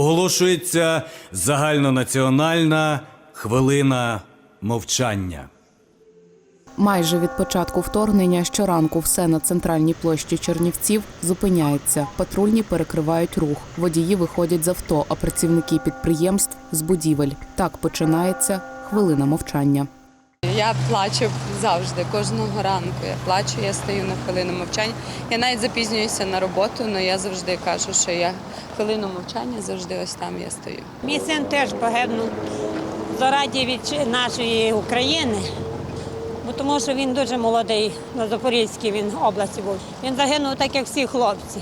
оголошується загальнонаціональна хвилина мовчання. Майже від початку вторгнення щоранку все на центральній площі Чернівців зупиняється. Патрульні перекривають рух. Водії виходять з авто, а працівники підприємств з будівель. Так починається хвилина мовчання. Я плачу завжди, кожного ранку. Я плачу, я стою на хвилину мовчання. Я навіть запізнююся на роботу, але я завжди кажу, що я хвилину мовчання завжди ось там я стою. Мій син теж погибнув заради від нашої України, бо тому що він дуже молодий, на Запорізькій він області був. Він загинув так, як всі хлопці,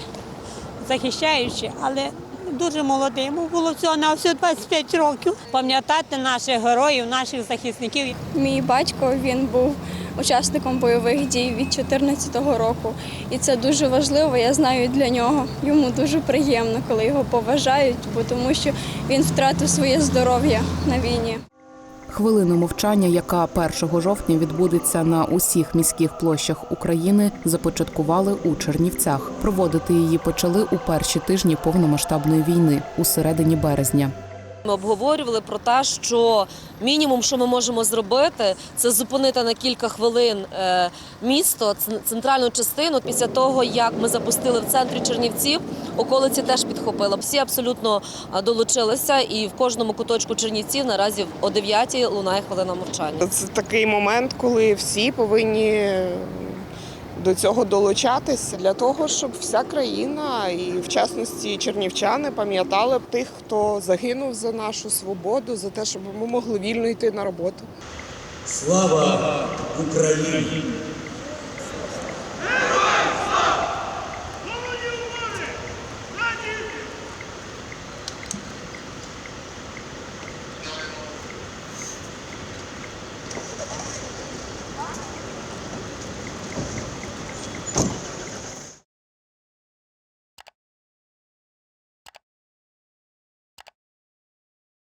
захищаючи, але дуже молодим. Було всього на всього 25 років. Пам'ятати наших героїв, наших захисників. Мій батько він був учасником бойових дій від 2014 року, і це дуже важливо. Я знаю для нього. Йому дуже приємно, коли його поважають, бо тому що він втратив своє здоров'я на війні. Хвилину мовчання, яка 1 жовтня відбудеться на усіх міських площах України, започаткували у Чернівцях. Проводити її почали у перші тижні повномасштабної війни у середині березня. Ми обговорювали про те, що мінімум, що ми можемо зробити, це зупинити на кілька хвилин е, місто, центральну частину. Після того, як ми запустили в центрі Чернівців, околиці теж підхопили. Всі абсолютно е, долучилися, і в кожному куточку Чернівців наразі о 9 лунає хвилина мовчання. Це такий момент, коли всі повинні до цього долучатися для того, щоб вся країна і в частності чернівчани пам'ятали тих, хто загинув за нашу свободу, за те, щоб ми могли вільно йти на роботу. Слава Україні!